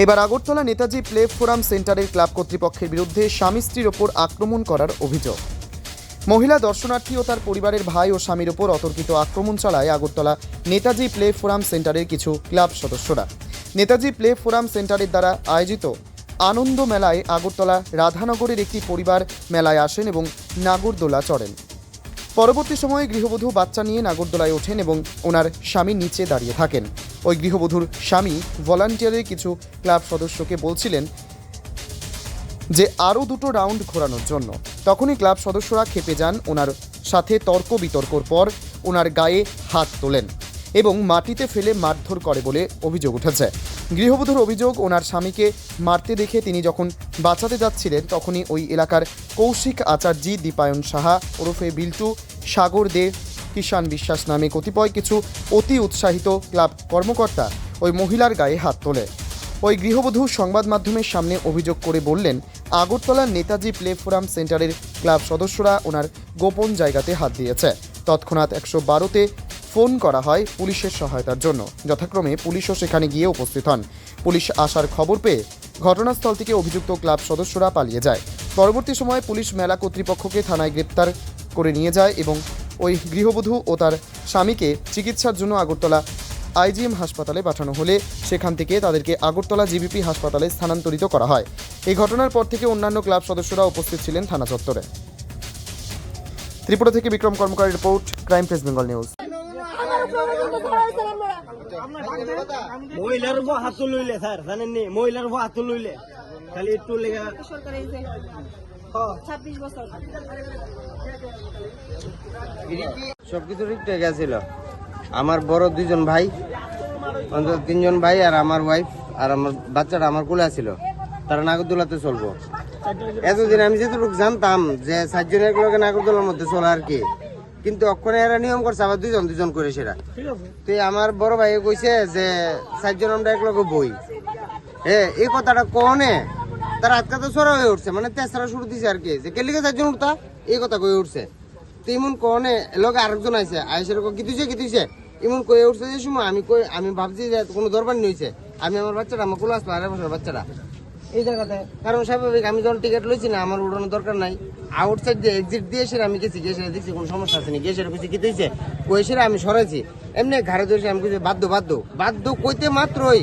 এবার Agartala Netaji play forum সেন্টারের club কর্তৃপক্ষের বিরুদ্ধে স্বামী স্ত্রীর ওপর আক্রমণ করার অভিযোগ। মহিলা দর্শনার্থী ও তার পরিবারের ভাই ও স্বামীর ওপর অতর্কিত আক্রমণ চালায় আগরতলা নেতাজি প্লে ফোরাম সেন্টারের কিছু ক্লাব সদস্যরা। নেতাজি প্লে ফোরাম সেন্টারের দ্বারা আয়োজিত আনন্দ মেলায় আগরতলা রাধানগরের একটি পরিবার মেলায় আসেন এবং নাগরদোলা চড়েন। পরবর্তী সময়ে গৃহবধূ বাচ্চা নিয়ে নাগরদোলায় ওঠেন এবং ওনার স্বামী নিচে দাঁড়িয়ে থাকেন। ওই গৃহবধূর স্বামী ভলান্টিয়ারের কিছু ক্লাব সদস্যকে বলছিলেন যে আরও দুটো রাউন্ড ঘোরানোর জন্য। তখনই ক্লাব সদস্যরা খেপে যান, ওনার সাথে তর্ক বিতর্কর পর ওনার গায়ে হাত তোলেন এবং মাটিতে ফেলে মারধর করে বলে অভিযোগ উঠেছে। গৃহবধূর অভিযোগ, ওনার স্বামীকে মারতে দেখে তিনি যখন বাঁচাতে যাচ্ছিলেন, তখনই ওই এলাকার কৌশিক আচার্যি দীপায়ন সাহা ওরফে বিল্টু সাগর দে কিষাণ বিশ্বাস নামে কতিপয় কিছু অতি উৎসাহিত ক্লাব কর্মকর্তা ওই মহিলার গায়ে হাত তোলে। ওই গৃহবধূ সংবাদ মাধ্যমের সামনে অভিযোগ করে বললেন, আগরতলার নেতাজি প্লে ফোরাম সেন্টারের ক্লাব সদস্যরা ওনার গোপন জায়গাতে হাত দিয়েছে। তৎক্ষণাৎ একশো বারোতে ফোন করা হয় পুলিশের সহায়তার জন্য। যথাক্রমে পুলিশও সেখানে গিয়ে উপস্থিত হন। পুলিশ আসার খবর পেয়ে ঘটনাস্থল থেকে অভিযুক্ত ক্লাব সদস্যরা পালিয়ে যায়। পরবর্তী সময়ে পুলিশ মেলা কর্তৃপক্ষকে থানায় গ্রেপ্তার করে নিয়ে যায় এবং ওই গৃহবধূ ও তার স্বামীকে চিকিৎসার জন্য আগরতলা আইজিএম হাসপাতালে পাঠানো হলে সেখান থেকে তাদেরকে আগরতলা জিবিপি হাসপাতালে স্থানান্তরিত করা হয়। এই ঘটনার পর থেকে অন্যান্য ক্লাব সদস্যরা উপস্থিত ছিলেন থানা চত্বরে। ত্রিপুরা থেকে Bikram Karmakar report, crime press Bengal news. মহিলার উপর হাত লইলে স্যার মহিলার উপর হাত লইলে খালি একটু লেগে ছাব্বিশ বছর। সবকিছু ঠিক গেছিল আমার বড় দুইজন ভাই অন্তত তিনজন ভাই আর আমার ওয়াইফ আর আমার বাচ্চাটা আমার কোলে আছিল। তারা নাগরদোলাতে চলবো। এতদিন আমি যেটুকু জানতাম যে সাতজনের লগে নাগরদোলার মধ্যে চলে আর কি। কিন্তু অক্ষরে এরা নিয়ম করছে আবার দুজন দুজন করে সেটা তো আমার বড় ভাই কইছে যে সাতজন আমরা একলগে বই। হ্যাঁ এই কথাটা কনে তার আজকে তো সরা হয়ে উঠছে মানে তেসরা শুরু দিছে আর কি, যে কেলিকে চারজন উঠতা? এই কথা কয়ে উঠছে। তো ইমন কনে লগে আরেকজন আইসে কি তুইছে, কি ইমন কয়ে উঠছে যে সময় আমি কই, আমি ভাবছি যে কোনো দরবার নইছে আমি আমার বাচ্চাটা, আমার কোলে আসলো আড়াই বছর বাচ্চাটা। এই জায়গাতে, কারণ স্বাভাবিক, আমি যখন টিকিট লইছি না, আমার উড়ানোর দরকার নাই। আউটসাইড দিয়ে এক্সিট দিয়ে সেটা আমি গেছি, গিয়ে সেটা দেখছি কোনো সমস্যা আছে নি, গিয়ে সেটা কইছি, কি দিয়েছে কই আমি সরাইছি। এমনি ঘাড়ে ধরেছি, আমি কিছু বাধ্য বাধ্য বাধ্য কইতে মাত্রই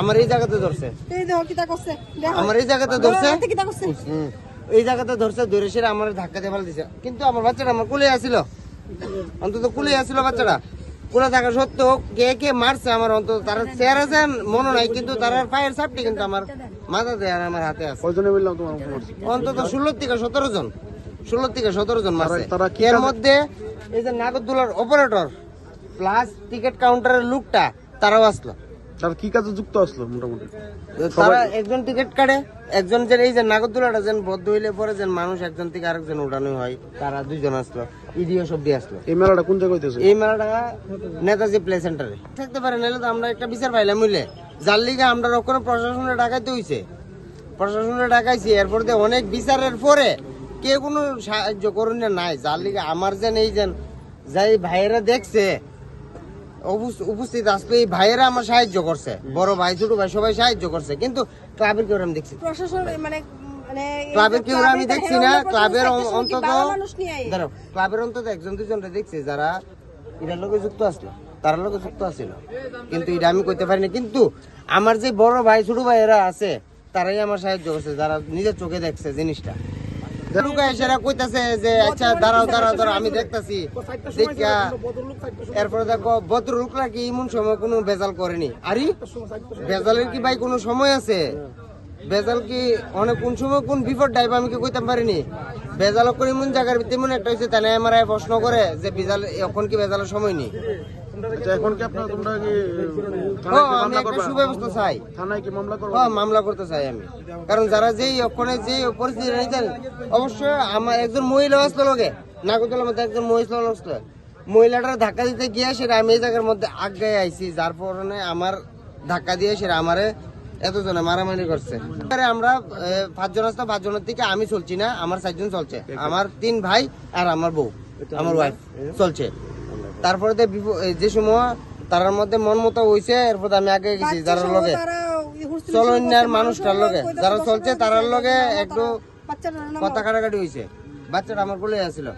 আমার এই জায়গাতে ধরছে। এই দেখো কিতা করছে। আমার এই জায়গাতে ধরছে। করছে? এই জায়গাতে ধরছে ধরে সেটা আমার ধাক্কা দিয়ে ফেলে দিছে। কিন্তু আমার বাচ্চাটা আমার কুলে আসিল অন্তত কুলে আসিল বাচ্চাটা। কুলে থাকা সত্ত্বেও কে কে মারছে আমার অন্তত তারা চেয়ারে যান মনে নাই কিন্তু তার পায়ের চাপটি কিন্তু আমার মাথাতে আর আমার হাতে আছে। কয়জনে বললাম তোমার অন্তত ষোলো থেকে সতেরো জন। ষোলো থেকে সতেরো জন মারছে। তারা কি এর মধ্যে এই যে নাগরদোলার অপারেটর প্লাস টিকিট কাউন্টারের লোকটা তারাও আসলো। তার কি কাজে যুক্ত আসলো মোটামুটি? তারা একজন টিকিট কাটে একজন যে এই যে নাগরদোলাটা যেন বদ্ধ হইলে পরে যেন মানুষ একজন থেকে আরেকজন উঠানো হয় তারা দুইজন আসলো ইডিও সব দিয়ে আসলো। এই মেলাটা কোন জায়গায় হইতেছে? এই মেলাটা নেতাজি প্লে সেন্টারে থাকতে পারে নাহলে তো আমরা একটা বিচার পাইলাম বুঝলে? যার লিগে আমরা ওখানে প্রশাসনের ডাকাইতে হইছে। প্রশাসনের ডাকাইছি এরপর দিয়ে অনেক বিচারের পরে কে কোনো সাহায্য করুন নাই। যার লিগে আমার যেন এই যেন যাই ভাইয়েরা দেখছে উপস্থিত আসলে এই ভাইয়েরা আমার সাহায্য করছে। বড় ভাই ছোট ভাই সবাই সাহায্য করছে। কিন্তু ক্লাবের কেউ আমি দেখছি প্রশাসন মানে মানে ক্লাবের কেউ আমি দেখছি না। ক্লাবের অন্তত? দাঁড়াও ক্লাবের অন্তত একজন দুজনটা দেখছি যারা এটার লোকে যুক্ত আসলো। তার লোকে যুক্ত আসছিল কিন্তু এটা আমি কইতে পারি না কিন্তু আমার যে বড় ভাই ছোট ভাই এরা আছে তারাই আমার সাহায্য করছে যারা নিজের চোখে দেখছে জিনিসটা। লুকায় সেরা কইতাছে যে আচ্ছা দাঁড়াও দাঁড়াও দাঁড়াও আমি দেখতাছি। দেখা এরপরে দেখো ভদ্র কি এমন সময় কোনো বেজাল করেনি। আরে বেজালের কি ভাই কোনো সময় আছে? বেজাল কি অনেক কোন সময় কোন বিপদ আমি কি কইতাম পারিনি? বেজাল করে এমন জায়গার তেমন একটা হয়েছে তাই আমার প্রশ্ন করে যে বেজাল এখন কি বেজালের সময় নেই? এখন কি আপনার তোমরা কি থানায় আমি একটা সুব্যবস্থা চাই। থানায় কি মামলা করবা? হ্যাঁ মামলা করতে চাই আমি। কারণ যারা যেই ওখানে যে পরিস্থিতি নিতেন অবশ্যই আমার একজন মহিলা আসলো লোকে মধ্যে একজন মহিলা আসলো মহিলাটার ধাক্কা দিতে গিয়ে সেটা আমি এই জায়গার মধ্যে আগে আইছি যার কারণে আমার ধাক্কা দিয়ে সেটা আমারে এতজনে মারামারি করছে। আমরা পাঁচজন আসতো পাঁচজনের থেকে আমি চলছি না আমার চারজন চলছে। আমার তিন ভাই আর আমার বউ আমার ওয়াইফ চলছে। তারপরে যে সময় তার মধ্যে মন মতো হইছে এরপর আমি আগে গেছি যার লগে। তারা করছিল, চলন শুরু নেয়ার করছে, মানুষটার লগে। যারা চলছে তারার লগে একটু কথা কাটাকাটি হয়েছে বাচ্চাটা আমার কোলে আসছিল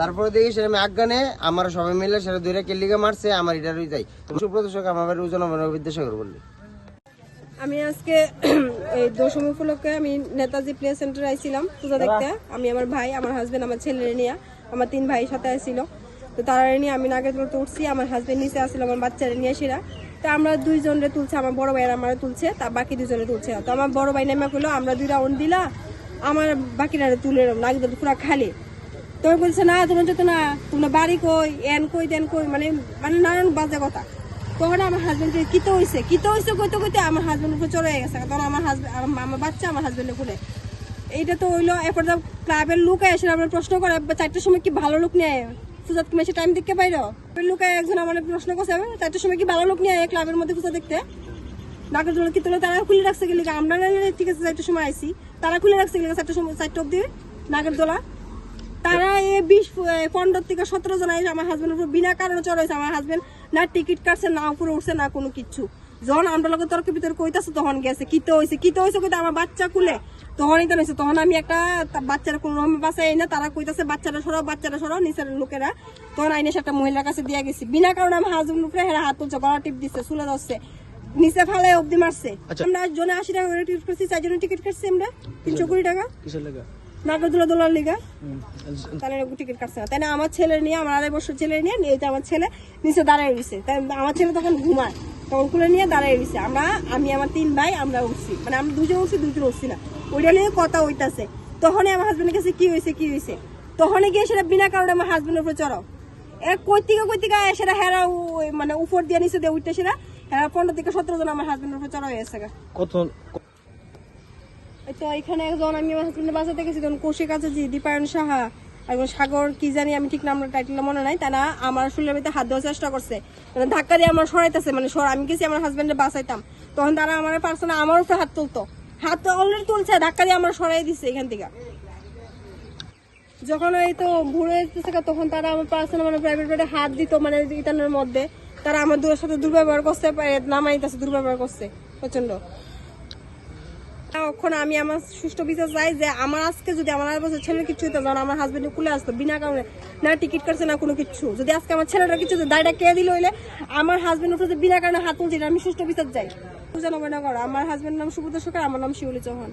তারপরে দেখি সেটা আমি আজ্ঞানে আমার সবাই মিলে সেটা দুইটা কেলিকে মারছে আমার এটা রয়ে যাই সুপ্রদর্শক আমার ওজন বিদ্যাসাগর বললি। আমি আজকে এই দশমী উপলক্ষে আমি নেতাজি প্লে সেন্টারে আইছিলাম পূজা দেখতে। আমি আমার ভাই আমার হাজবেন্ড আমার ছেলে নিয়ে আমার তিন ভাই সাথে আসছিল তো তারা নিয়ে আমি নাগের তুলতে উঠছি আমার হাজবেন্ড নিচে আসছিল, আমার বাচ্চারা নিয়ে সেরা তো আমরা দুইজনে তুলছে, আমার বড় ভাইয়ের আমার তুলছে, তা বাকি দুজনে তুলছে। তো আমার বড় ভাই নেমে করল আমরা দুই রাউন্ড দিলা, আমার বাকিরা তুলে নাগের পুরো খালি। তো বলছে, না, তোমরা যত না, তোমরা বাড়ি কই, এন কই দেন কই মানে মানে নানান বাজে কথা। তখন আমার হাজবেন্ড কিতে হইছে কিতে হইছে কইতে কইতে আমার হাজবেন্ড উপরে চলে গেছে। তখন আমার হাজবেন্ড আমার বাচ্চা আমার হাজবেন্ডের কোলে। এইটা তো হইল, এরপর তো ক্লাবের লোক এসে আমার প্রশ্ন করে, চারটার সময় কি ভালো লোক নিয়ে পূজাত কি মেসে টাইম দেখতে পাইরো? লোকে একজন আমার প্রশ্ন করছে চারটার সময় কি ভালো লোক নিয়ে ক্লাবের মধ্যে পূজা দেখতে? নাগর জল কি তারা খুলে রাখছে গেলে আমরা ঠিক আছে, চারটার সময় আইসি তারা খুলে রাখছে গেলে চারটার সময় চারটা অব্দি নাগর দোলা। তারা এই বিশ পনেরো থেকে সতেরো জন আমার হাজবেন্ড উপর। বিনা কারণে চড়াইছে আমার হাজবেন্ড না টিকিট কাটছে, না উপরে উঠছে, না কোনো কিচ্ছু যখন আমরা লোকের তর্ক ভিতরে কইতাছে তখন গেছে কিতে হয়েছে কিতে হয়েছে কইতে আমার বাচ্চা কুলে। তখনই তো নিছে তখন আমি একটা বাচ্চারা কোনো রকম বাসায় না তারা কইতাছে বাচ্চারা সরাও বাচ্চারা সরাও নিচের লোকেরা তখন আইনে একটা মহিলার কাছে দিয়ে গেছি। বিনা কারণে আমার হাজবেন্ড উপরে হেরা হাত তুলছে গলা টিপ দিচ্ছে চুলে ধরছে নিচে ফালে অব্দি মারছে। আমরা জনে আশি টাকা করে টিকিট করছি চারজনের টিকিট কাটছি আমরা তিনশো কুড়ি টাকা। কিসের লেগা? নাগরদোলা দোলার লিগা। তাহলে টিকিট কাটছে না। তাই না আমার ছেলে নিয়ে আমার আড়াই বছর ছেলে নিয়ে যে আমার ছেলে নিচে দাঁড়ায় রয়েছে তাই আমার ছেলে তখন ঘুমায়। তখন খুলে নিয়ে দাঁড়ায় রয়েছে আমরা আমি আমার তিন ভাই আমরা উঠছি। মানে আমরা দুজন উঠছি দুজন উঠছি না। ওইটা নিয়ে কথা হইতাছে। তখনই আমার হাজবেন্ডের কাছে কি হয়েছে কি হয়েছে তখনই গিয়ে সেটা বিনা কারণে আমার হাজবেন্ডের উপরে চড়াও। এ কৈতিকা কৈতিকা সেটা হেরা উ- মানে উপর দিয়ে নিচে দিয়ে উঠতে সেটা হেরা পনেরো থেকে সতেরো জন আমার হাজবেন্ডের উপরে চড়া হয়ে কত এই তো এখানে একজন আমি আমার হাজবেন্ডের বাসাতে গেছি তখন কৌশিক আছে জি দীপায়ন সাহা একজন সাগর, কি জানি আমি ঠিক নাম টাইটেলটা মনে নাই, তা না, আমার ভিতরে হাত দেওয়ার চেষ্টা করছে। মানে ধাক্কা দিয়ে আমার সরাইতেছে মানে সর আমি গেছি আমার হাজবেন্ডের বাসাইতাম তখন তারা আমার পার্সোনাল আমার উপরে হাত তুলতো। হাত তো অলরেডি তুলছে, ধাক্কা দিয়ে আমার সরাই দিছে এখান থেকে। যখন এই তো ঘুরে যেতেছে তখন তারা আমার পার্সোনাল মানে প্রাইভেট বেডে হাত দিত মানে ইতানের মধ্যে। তারা আমার দুয়ের সাথে দুর্ব্যবহার করছে, নামাইতেছে, দুর্ব্যবহার করছে প্রচণ্ড তখন আমি আমার সুষ্ঠু বিচার চাই যে আমার আজকে যদি আমার আর বছর ছেলের কিছু হইতো যেন আমার হাজবেন্ড কুলে আসতো, বিনা কারণে, না টিকিট করছে, না কোনো কিছু। যদি আজকে আমার ছেলেটা কিছু দায়টা কে দিল হইলে? আমার হাজবেন্ড উঠে বিনা কারণে হাত তুলছে আমি সুষ্ঠু বিচার যাই পূজা না করো আমার হাজবেন্ড নাম সুব্রত সরকার, আমার নাম শিউলি চৌহান।